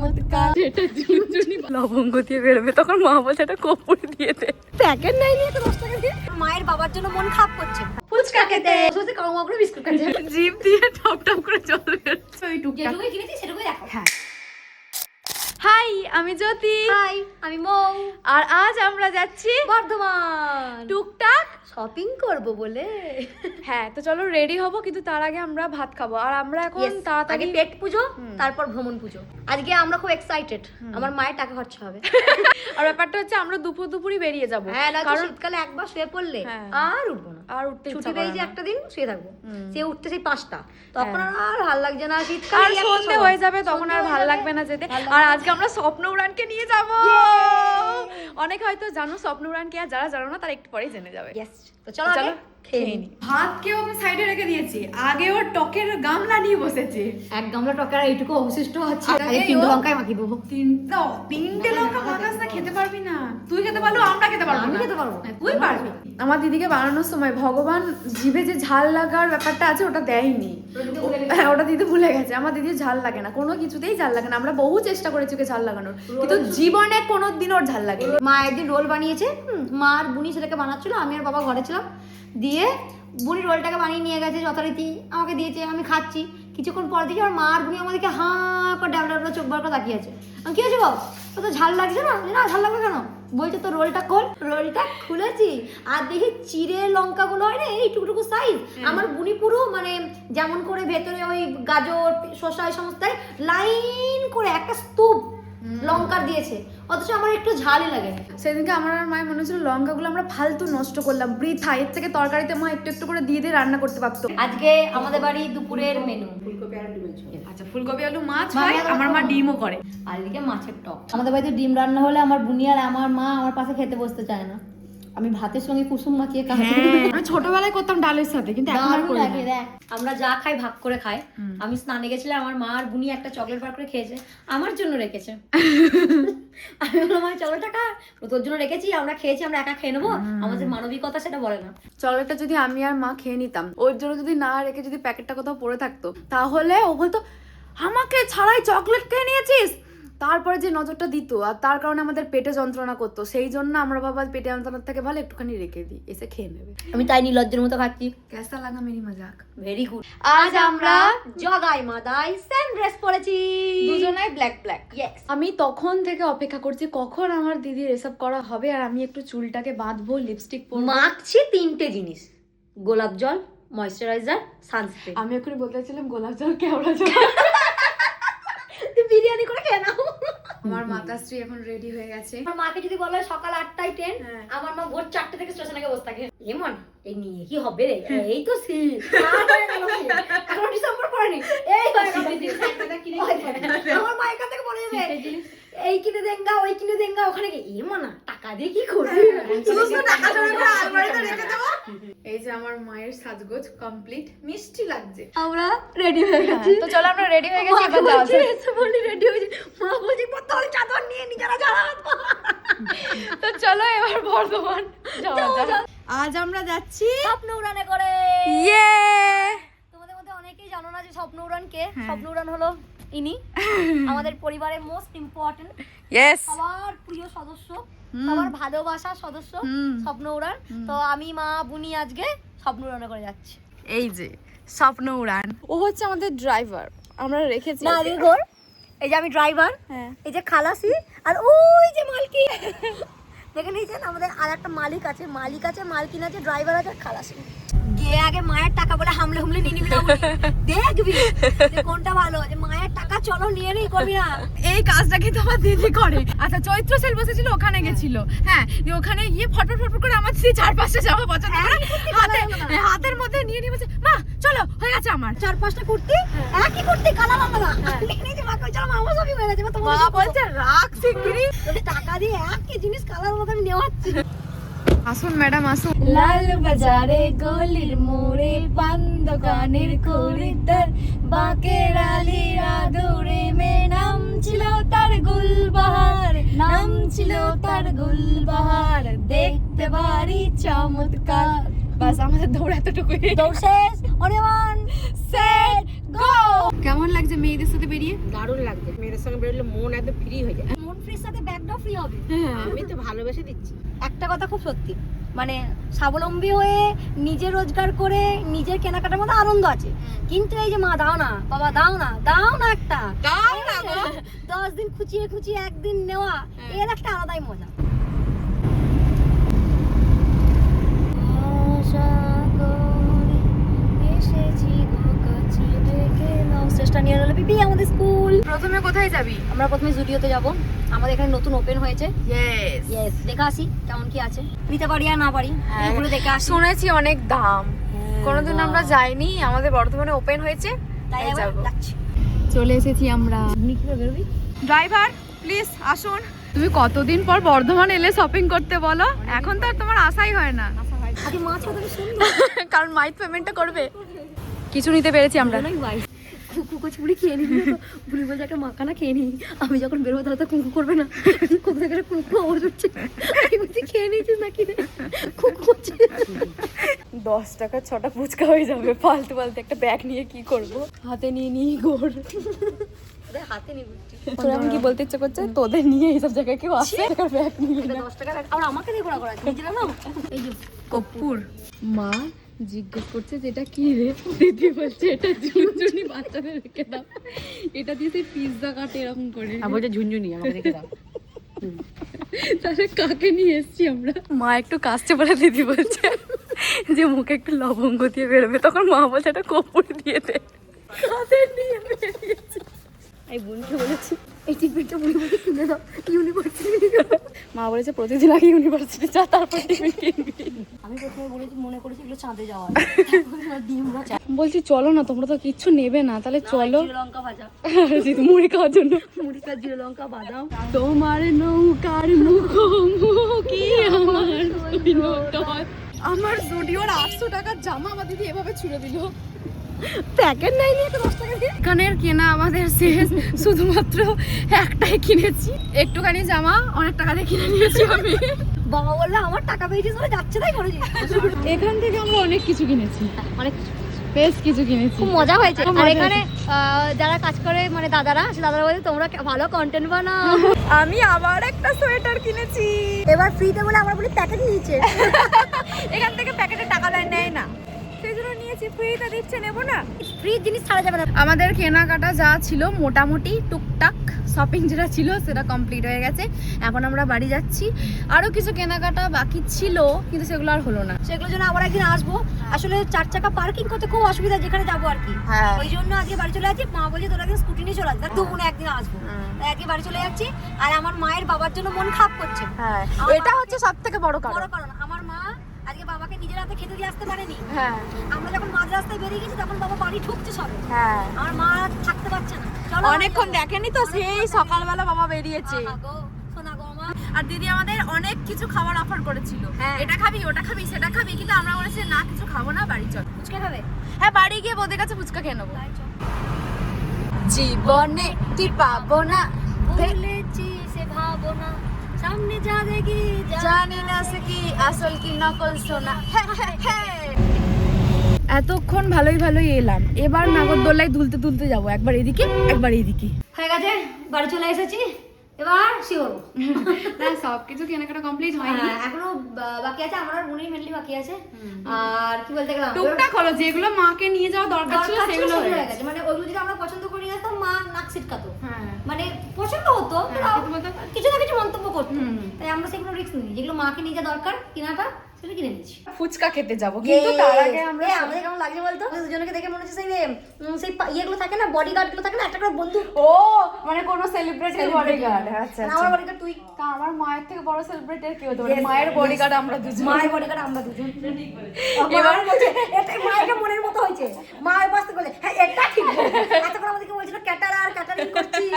চমৎকার। লবঙ্গ দিয়ে বেরোবে তখন মা বলছে এটা কপুর দিয়ে দে। প্যাকেট নাই নিয়ে তো দশ টাকা দিয়ে? মায়ের বাবার জন্য মন খারাপ করছে। ফুচকা খেতে। সোজে কাউমা করে বিস্কুট খাচ্ছে। জিভ দিয়ে টপ টপ করে জল বেরোচ্ছে। ওই যেটুকুই কিনেছি সেটুকুই দেখো। হ্যাঁ। হাই আমি জ্যোতি। হাই আমি মৌ। আর আজ আমরা যাচ্ছি বর্ধমান। টুকটাক শপিং করব বলে। হ্যাঁ তো চলো রেডি হব কিন্তু তার আগে আমরা ভাত খাব। আর আমরা এখন তাড়াতাড়ি পেট পুজো তারপর ভ্রমণ পুজো। আজকে আমরা খুব এক্সাইটেড আমার মায়ের টাকা খরচা হবে। আর ব্যাপারটা হচ্ছে আমরা দুপুর দুপুরই বেরিয়ে যাব। হ্যাঁ কারণ শীতকালে একবার শুয়ে পড়লে হ্যাঁ। আর উঠবো না। আর উঠতে ছুটি পেয়েছি না। একটা দিন শুয়ে থাকব। সে উঠতে সেই পাঁচটা। তখন হ্যাঁ। আর ভালো লাগছে না শীতকালে আর সন্ধে হয়ে যাবে তখন আর ভালো লাগবে না যেতে। আর আজকে আমরা স্বপ্ন উড়ানকে নিয়ে যাব। অনেকে হয়তো জানো স্বপ্ন উড়ানকে আর যারা জানো না তারা একটু পরেই জেনে যাবে। Yes, তো চলো চলো আগে খেয়ে খেয়ে নি। ভাতকেও আমি সাইডে রেখে দিয়েছি। আগে ওর টকের গামলা নিয়ে বসেছে। এক গামলা টকার এইটুকু অবশিষ্ট আছে আগে আগে তিনটে লঙ্কায় মাখিয়ে দেবো। তিনটা তিনটে লঙ্কা মাখাস না খেতে পারবি না। তুই খেতে পারল আমরা খেতে পারব আমি খেতে পারব। হ্যাঁ, তুই পারবি। আমার দিদিকে বানানোর সময় ভগবান জিভে যে ঝাল লাগার ব্যাপারটা আছে ওটা দেয়নি। হ্যাঁ ওটা দিদি ভুলে গেছে। আমার দিদির ঝাল লাগে না। কোনো কিছুতেই ঝাল লাগে না। আমরা বহু চেষ্টা করেছি ওকে ঝাল লাগানোর। কিন্তু জীবনে কোনো দিন ওর ঝাল লাগে মা একদিন রোল বানিয়েছে হুম, মা আর বুনি সেটাকে বানাচ্ছিল আমি আর বাবা ঘরে ছিলাম। দিয়ে বুনি রোলটাকে বানিয়ে নিয়ে গেছে যথারীতি আমাকে দিয়েছে আমি খাচ্ছি। কিছুক্ষণ পর দেখি আমার মা আর বুনি আমাদেরকে হাঁ করে ডাবলা ডাবলা চোখ বার করে তাকিয়ে আছে। আমি কি হয়েছে বাবা? তো তো ঝাল লাগছে না? না ঝাল লাগবে কেন? বলছে তো রোলটা খোল রোলটা খুলেছি। আর দেখি চিড়ে লঙ্কাগুলো হয় না এই টুকটুকু সাইজ আমার বুনি পুরো মানে যেমন করে ভেতরে ওই গাজর শসা এই সমস্ত লাইন করে একটা স্তূপ লঙ্কার দিয়েছে। অথচ আমার একটু ঝালই লাগে। সেদিনকে আমার আর মায়ের মনে হচ্ছিল লঙ্কাগুলো আমরা ফালতু নষ্ট করলাম। বৃথা এর থেকে তরকারিতে মা একটু একটু করে দিয়ে দিয়ে রান্না করতে পারতো। আজকে আমাদের বাড়ি দুপুরের মেনু আচ্ছা ফুলকপি আলু মাছ মা, হয় আমি আমার মা ডিমও করে। আর এদিকে মাছের টক। আমাদের বাড়িতে ডিম রান্না হলে আমার বুনিয়ার আর আমার মা আমার পাশে খেতে বসতে চায় না। আমি ভাতের সঙ্গে কুসুম মাখিয়ে খাই আমি ছোটবেলায় করতাম ডালের সাথে কিন্তু এখন আর করি না। আমরা যা খাই ভাগ করে খাই। আমি স্নানে গেছিলাম আমার মা আর বুনি একটা চকলেট বার করে খেয়েছে। আমার জন্য রেখেছে। আমি বললাম চকলেটটা খা তোর জন্য রেখেছি আমরা খেয়েছি আমরা একা খেয়ে নেব। আমাদের মানবিকতা সেটা বলে না। চকলেটটা যদি আমি আর মা খেয়ে নিতাম ওর জন্য যদি না রেখে যদি প্যাকেটটা কোথাও পড়ে থাকতো তাহলে ও বলতো আমাকে ছাড়াই চকলেট খেয়ে নিয়েছিস? তারপরে যে নজরটা দিত আর তার কারণে আমাদের পেটে যন্ত্রণা করতো সেই জন্য আমরা বাবা পেটে যন্ত্রণার থেকে ভালো একটুখানি রেখে দিই এসে খেয়ে নেবে। আমি তাই নি নির্লজ্জের মতো খাচ্ছি কেসা লাগা মেরি মজাক। ভেরি গুড আজ আমরা জগাই মাদাই সেম ড্রেস পরেছি। দুজনাই ব্ল্যাক ব্ল্যাক Yes. আমি তখন থেকে অপেক্ষা করছি কখন আমার দিদির এসব করা হবে আর আমি একটু চুলটাকে বাঁধবো লিপস্টিক পরবো। মাখছি তিনটে জিনিস। গোলাপ জল ময়শ্চারাইজার সানস্ক্রিন আমি এখনই বলতে চাইছিলাম গোলাপ জল কেওড়া জল বিরিয়ানি করে খেয়ে নাও। আমার মাতাশ্রী এখন রেডি হয়ে গেছে। আমার মাকে যদি বলা হয় সকাল আটটায় ট্রেন হ্যাঁ। আমার মা ভোর চারটে থেকে স্টেশনে বসে থাকে। এমন এই নিয়ে কি হবে রে? এই তো সি এখন ডিসেম্বর পড়েনি। এই আমার মা এখান থেকে পড়ে যাবে এই কিনে দেঙ্গা ওই কিনে দেঙ্গা ওখানে গিয়ে এমন না টাকা দিয়ে কি করবি? এই যে আমার মায়ের সাজগোজ কমপ্লিট মিষ্টি লাগছে। আমরা রেডি হয়ে গেছি। তো চলো আমরা রেডি হয়ে গেছি এবার যাওয়া যাক। এসে বললি ready হয়েছি। মা বলছে, বোতল চাদর নিয়ে নিজেরা যারা তো চলো এবার বর্ধমান যাওয়া যাক। আজ আমরা যাচ্ছি স্বপ্ন উড়ানে করে। ইয়ে তোমাদের মধ্যে অনেকেই জানো না যে স্বপ্ন উড়ান কে স্বপ্ন উড়ান হলো ইনি আমাদের পরিবারের মোস্ট ইম্পর্টেন্ট ইয়েস সবার প্রিয় সদস্য সবার ভালোবাসার সদস্য স্বপ্ন উড়ান তো আমি মা বুনি আজকে স্বপ্ন উড়ানে করে যাচ্ছি। এই যে স্বপ্ন উড়ান ও হচ্ছে আমাদের ড্রাইভার আমরা রেখেছি না। এদিকে এই যে আমি ড্রাইভার হ্যাঁ। এই যে খালাসি আর ওই যে মালকি। দেখে নিয়েছেন? আমাদের আর একটা মালিক আছে মালিক আছে মালকিন আছে ড্রাইভার আছে আর খালাসি। আগে মায়ের টাকা বলে হামলে হুমলে নিয়ে নিবি না দেখবি কোনটা ভালো যে মায়ের টাকা চলো নিয়ে নেই করবি না। এই কাজটা কিন্তু আমার দিদি করে। আচ্ছা চৈত্র সেল বসেছিল ওখানে গেছিল। হ্যাঁ দিয়ে ওখানে গিয়ে ফটফট ফটফট করে আমার দিদি চার পাঁচটা জামা পছন্দ করে। হাতে হ্যাঁ, হাতের মধ্যে নিয়ে নিয়ে বলছে মা চলো হয়ে গেছে আমার। চার পাঁচটা কুর্তি একই কুর্তি কালার আলাদা। নিয়ে নিয়েছি মাকে চলো মামা সবই হয়ে গেছে মা বলছে রাখ টাকা দিয়ে একই জিনিস কালার মতো আমি নেওয়াচ্ছি। আসুন ম্যাডাম আসুন। লাল বাজারে গলির মোড়ে পান দোকানের করিদার বাকের আলীর আদরে মে নাম ছিল তার গুলবাহার নাম ছিল তার গুলবাহার দেখতে ভারী চমৎকার। বাস আমাদের দৌড় এতটুকুই। দৌড় শেষ অনেমান সেট গো কেমন লাগছে মেয়েদের সাথে বেরিয়ে? দারুণ লাগছে। মেয়েদের সঙ্গে বেরোলে মন একদম ফ্রি হয়ে যায়। মন ফ্রির সাথে ব্যাগটাও ফ্রি হবে। আমি তো ভালোবেসে দিচ্ছি। একটা কথা খুব সত্যি মানে স্বাবলম্বী হয়ে নিজে রোজগার করে নিজের কেনাকাটার মধ্যে আনন্দ আছে। কিন্তু এই যে মা দাও না বাবা দাও না দাও না একটা। দাও না গো। দশ দিন খুচিয়ে খুচিয়ে একদিন নেওয়া এর একটা আলাদাই মজা। চেষ্টা নিয়ে রইল পিপি আমাদের স্কুল। প্রথমে কোথায় যাবি? আমরা প্রথমে জুডিওতে যাব। আমাদের এখানে নতুন ওপেন হয়েছে। ইয়েস ইয়েস দেখে আসি কেমন কি আছে। নিতে পারি আর না পারি হ্যাঁ। ঘুরে দেখে আসি। শুনেছি অনেক দাম। কোনোদিন আমরা যাইনি আমাদের বর্ধমানে ওপেন হয়েছে তাই যাব। যাচ্ছি। চলে এসেছি আমরা। আপনি কি করে বেরোবি ড্রাইভার প্লিজ আসুন। তুমি কতদিন পর বর্ধমান এলে শপিং করতে বলো? এখন তো আর তোমার আশাই হয় না। কারণ মাইট পেমেন্টটা করবে। কিছু নিতে পেরেছি আমরা। কুকু চুড়ি খেয়ে নিবি বুড়ি বলছে একটা মাখানা খেয়ে নি আমি যখন বেরোবো তাহলে তো কুকু করবে না। কুকু থেকে কুকু আওয়াজ হচ্ছে। আমি বলছি খেয়ে নিয়েছিস নাকি কুকু করছে দশ টাকা ছটা ফুচকা হয়ে যাবে। ফালতু ফালতু একটা ব্যাগ নিয়ে কি করব? হাতে নিয়ে নিয়ে গোড়। হাতে তোর আমি কি বলতে ইচ্ছে করছে? তোদের নিয়ে এইসব জায়গায় কেউ আসে? ব্যাগ নিয়ে দশ টাকা আর আমাকে দিয়ে ঘোরা করা এই যে মা জিজ্ঞেস করছে যে এটা কি রে? দিদি বলছে এটা ঝুনঝুনি বাচ্চাদের রেখে দাও। এটা দিয়ে সেই পিৎজা কাটে এরকম করে। আর বলছে ঝুনঝুনি আমাকে রেখে দাও। তাহলে কাকে নিয়ে এসেছি আমরা? মা একটু কাশছে বলে দিদি বলছে যে মুখে একটু লবঙ্গ দিয়ে বেরোবে। তখন মা বলছে এটা কপুর দিয়ে দে। কাদের নিয়ে বেরিয়েছে? এই বোনকে বলেছি এই টিফিনটা বুড়ি বলছে কিনে দাও ইউনিভার্সিটি মা বলেছে প্রতিদিন আগে ইউনিভার্সিটি যা তারপর টিফিন কিনবি। আমি প্রথমে বলেছি মনে করেছি এগুলো চাঁদে যাওয়া বলছি চলো না তোমরা তো কিচ্ছু নেবে না তাহলে চলো। লঙ্কা ভাজা। মুড়ি খাওয়ার জন্য। মুড়ি কাজ জিরে লঙ্কা বাদাম। তোমার নৌকার মুখোমুখি আমার। আমার জুডিওর আটশো টাকার জামা আমার দিদি এভাবে ছুড়ে দিল। প্যাকেট নাই নিয়ে তো দশ টাকা এখানের কেনা আমাদের শেষ। শুধুমাত্র একটাই কিনেছি। একটুখানি জামা অনেক টাকা দিয়ে কিনে নিয়েছি আমি। বাবা বলল আমার টাকা পেয়েছিস বলে যাচ্ছে তাই করেছি এখান থেকে আমরা অনেক কিছু কিনেছি। অনেক বেশ কিছু কিনেছি। খুব মজা হয়েছে। আর এখানে যারা কাজ করে মানে দাদারা সে দাদারা বলে তোমরা ভালো কন্টেন্ট বানাও। আমি আবার একটা সোয়েটার কিনেছি। এবার ফ্রিতে বলে আমরা বলি প্যাকেট নিয়েছে। সেই ফ্রিতে দিচ্ছে নেব না। ফ্রি জিনিস ছাড়া যাবে না। আমাদের কেনাকাটা যা ছিল মোটামুটি টুকটাক শপিং যেটা ছিল সেটা কমপ্লিট হয়ে গেছে। এখন আমরা বাড়ি যাচ্ছি। আরও কিছু কেনাকাটা বাকি ছিল কিন্তু সেগুলো আর হলো না। সেগুলোর জন্য আবার একদিন আসব। আসলে চার চাকা পার্কিং করতে খুব অসুবিধা যেখানে যাব আর কি। হ্যাঁ। ওই জন্য আজকে বাড়ি চলে যাচ্ছি। মা বলছে তোরা একদিন স্কুটি নিয়ে চলে আসবে দু বোনে একদিন আসব। তাই আজকে বাড়ি চলে যাচ্ছি। আর আমার মায়ের বাবার জন্য মন খারাপ করছে। হ্যাঁ। এটা হচ্ছে সব থেকে বড় কারণ কারণ আমার মা আজকে হাতে খেতে দিয়ে আসতে পারেনি। হ্যাঁ। আমরা যখন মাঝ রাস্তায় বেরিয়ে গেছি তখন বাবা বাড়ি ঢুকছে সবে। হ্যাঁ। আমার মা থাকতে পারছে না। চলো অনেকক্ষণ দেখেনি তো সেই সকালবেলা বাবা বেরিয়েছে। আর দিদি আমাদের অনেক কিছু খাবার অফার করেছিল। হ্যাঁ। এটা খাবি ওটা খাবি সেটা খাবি কিন্তু আমরা বলেছি না কিছু খাব না বাড়ি চল। ফুচকা খাবে? হ্যাঁ বাড়ি গিয়ে বোদের কাছে ফুচকা খেয়ে নেব। জীবনে কি পাবো না ভুলেছি সে ভাবনা। সামনে যা দেখি জানি না সে কি আসল কি নকল সোনা। এতক্ষণ ভালোই ভালোই এলাম। এবার নাগরদোলায় দুলতে দুলতে যাব। একবার এদিকে একবার এদিকে। হয়ে গেছে বাড়ি চলে এসেছি। এবার শিওর। না সব কিছু কেনাকাটা কমপ্লিট হয়নি। হ্যাঁ, এখনও বাকি আছে আমার মেনলি বাকি আছে। আর কি বলতে গেলাম টুকটাক হলো যেগুলো মাকে নিয়ে যাওয়া দরকার ছিল সেগুলো হয়ে গেছে। মানে ওইগুলো যদি আমরা পছন্দ করি না তো মা নাক ছিটকাতো। হ্যাঁ। মানে পছন্দ হতো হ্যাঁ, কিছু না কিছু মন্তব্য করতো। তাই আমরা সেগুলো রিস্ক নিই। যেগুলো মাকে নিয়ে যাওয়া দরকার কেনাটা সেটা কিনে নিচ্ছি ফুচকা খেতে যাব কিন্তু তার আগে আমরা আমাদের কেমন লাগছে বলতো? দুজনকে দেখে মনে হচ্ছে সেই সেই ইয়েগুলো থাকে না বডিগার্ডগুলো থাকে না একটা করে বন্ধু। ও মানে কোন সেলিব্রিটি বডিগার্ড আচ্ছা মানে আমার বডিগার্ড তুই। তা আমার মায়ের থেকে বড় সেলিব্রিটি কি হতে পারে মায়ের বডিগার্ড আমরা দুজন। মায়ের বডিগার্ড আমরা দুজন। এবার বলছে এটা মায়ের মনের মতো হয়েছে। মা পাশে বলে হ্যাঁ এটা ঠিক। এতক্ষণ আমাদেরকে বলছিল ক্যাটারার ক্যাটারিং করছিস।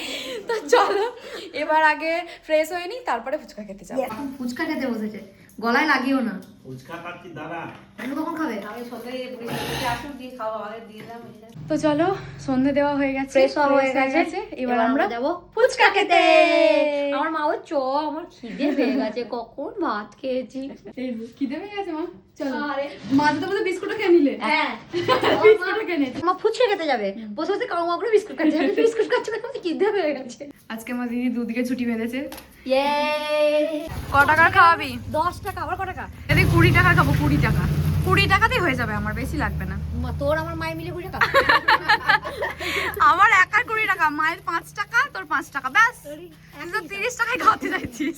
তো চলো এবার আগে ফ্রেশ হয়ে নি তারপরে ফুচকা খেতে যাব। ফুচকা খেতে বসেছে। গলায় লাগিও না। ফুচকা খাচ্ছি দাদা কখন খাবে। আমি সন্ধ্যে পুলিশ আসুন দিয়ে খাওয়া আগে দিয়ে দিলাম তো চলো সন্ধে দেওয়া হয়ে গেছে ফ্রেশ হয়ে গেছে। এবার আমরা যাব ফুচকা খেতে। আমার মা ও চ আমার খিদে পেয়ে গেছে কখন ভাত খেয়েছি। খিদে পেয়ে গেছে মা? চলো। আরে। মা তো বলতে বিস্কুটও খেয়ে নিলে। হ্যাঁ। বিস্কুটও খেয়ে নিয়েছে। মা ফুচকা খেতে যাবে। বসে বসে কাউ করে বিস্কুট খাচ্ছে। আমি বিস্কুট খাচ্ছি না আমার খিদে পেয়ে গেছে। আজকে আমার দিদি দুদিকে ছুটি বেঁধেছে। ইয়ে। ক টাকার খাওয়াবি? দশ টাকা আবার ক টাকা? এদিকে কুড়ি টাকার খাব কুড়ি টাকা। কুড়ি টাকাতেই হয়ে যাবে আমার বেশি লাগবে না। তোর আমার মায়ের মিলে কুড়ি টাকা। আমার একার কুড়ি টাকা মায়ের পাঁচ টাকা তোর পাঁচ টাকা ব্যাস। তুই তিরিশ টাকায় খাওয়াতে চাইছিস।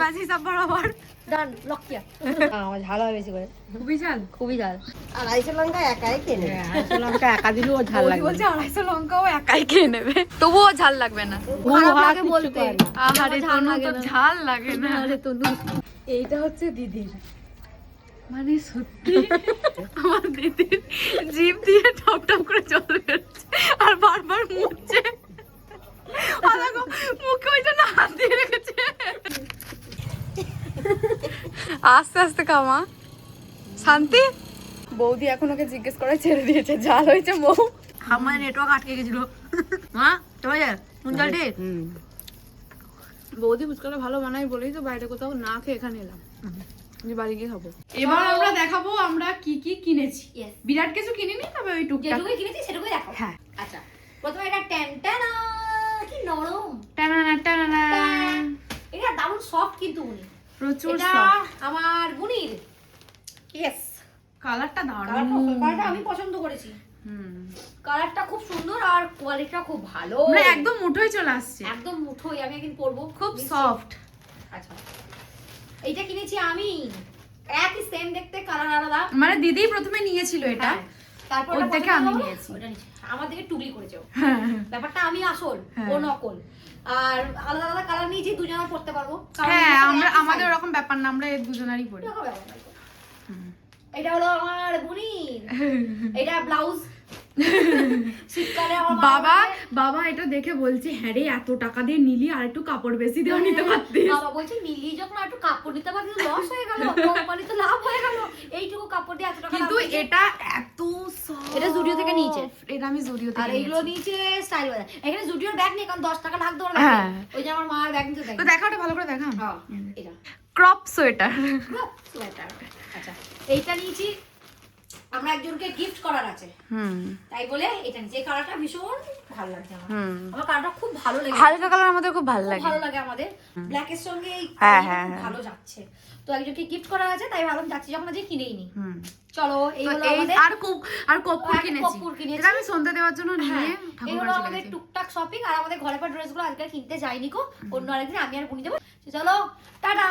ব্যাস হিসাব বরাবর। ডান লক্ষ্যা আমার ঝাল হয় বেশি করে। খুবই ঝাল। খুবই ঝাল। আড়াইশো লঙ্কা একাই খেয়ে নেবে। আড়াইশো লঙ্কা একা দিলেও ঝাল লাগবে। বলছে আড়াইশো লঙ্কাও একাই খেয়ে নেবে। তবুও ঝাল লাগবে না। খারাপ লাগে বলতে। আহারে ঝাল লাগে না। ঝাল লাগে না। এইটা হচ্ছে দিদির। মানে সত্যি আমার দিদির জিভ দিয়ে টপ টপ করে জল বেরোচ্ছে আর বারবার দেখো, মুখে ওই জন্য হাত দিয়ে রেখেছে। আস্তে আস্তে খাওয়া শান্তি? বৌদি এখন ওকে জিজ্ঞেস করে ছেড়ে দিয়েছে জাল হয়েছে বউ? আমার নেটওয়ার্ক আটকে গেছিল। মা চলে যায় বৌদি ফুচকাটা ভালো বানাই বলেই তো বাইরে কোথাও না খেয়ে এখানে এলাম। বাড়ি গিয়ে খাব। এবার আমরা দেখাবো আমরা কি কি কিনেছি। বিরাট কিছু কিনিনি তবে ওই টুকটাক। যেটুকুই কিনেছি সেটুকুই দেখো হ্যাঁ। আচ্ছা প্রথমে এটা ট্যানটানা কি নরম। টানানা টানানা এটা দারুণ সফট কিন্তু উনি প্রচুর soft। আমার বুনির ইয়েস কালারটা দারুণ। কালারটা আমি পছন্দ করেছি। হুম। কালারটা খুব সুন্দর আর কোয়ালিটিটা খুব ভালো। মানে একদম মুঠোই চলে আসছে। একদম মুঠোই আমি একদিন পরবো। খুব সফট আচ্ছা। এইটা কিনেছি আমি একই সেম দেখতে কালার আলাদা মানে দিদি প্রথমে নিয়েছিল এটা হ্যাঁ। তারপর ওর থেকে আমি নিয়েছি। আমার দিকে টুকলি করেছে। হ্যাঁ। ব্যাপারটা আমি আসল হ্যাঁ। ও নকল আর আলাদা আলাদা কালার নিয়েছি দুজনে পড়তে পারব হ্যাঁ আমরা আমাদের। ওরকম ব্যাপার না আমরা এই দুজনারই পড়ি। এটা হলো আমার বুনির এটা ব্লাউজ বাবা বাবা এটা দেখে বলছে হ্যাঁ রে এত টাকা দিয়ে নিলি আর একটু কাপড় বেশি দেওয়া নিতে পারতিস? বাবা বলছে নীলি যখন একটু কাপড় নিতে পারতি লস হয়ে গেল কোম্পানি তো লাভ হয়ে গেল। এইটুকু কাপড় দিয়ে এত টাকা কিন্তু এটা এত এটা Zudio থেকে নিয়েছে। এটা আমি জুডিও আর থেকে এইগুলো নিয়েছি। স্টাইল বাজার এখানে জুডিওর ব্যাগ নেই কারণ দশ টাকা লাগতো ওর হ্যাঁ। ওই যে আমার মার ব্যাগ নিতে দেয় তো দেখা ওটা ভালো করে দেখা। হ্যাঁ, এটা। ক্রপ সোয়েটার সোয়েটার আচ্ছা এইটা নিয়েছি। আমরা একজনকে গিফট করার আছে। তাই বলে এটা এই কালারটা ভীষণ ভালো লাগছে আমার। আমার কালারটা খুব ভালো লেগেছে। হালকা কালার আমাদের খুব ভালো লাগে। ভালো লাগে আমাদের। ব্ল্যাকের সঙ্গে এই হ্যাঁ, হ্যাঁ, হ্যাঁ। ভালো যাচ্ছে। তো একজনকে গিফট করা আছে তাই ভাবলাম যাচ্ছি যখন আজকে কিনেই নি। চলো এই হলো আমাদের আর কপ আর কর্পূর কিনেছি। এটা আমি সন্ধ্যা দেওয়ার জন্য নিয়ে এই হলো আমাদের টুকটাক শপিং আর আমাদের ঘরে পর ড্রেসগুলো আজকাল কিনতে যাইনি কো অন্য আরেকদিন আমি আর বুনি যাব চলো টাটা!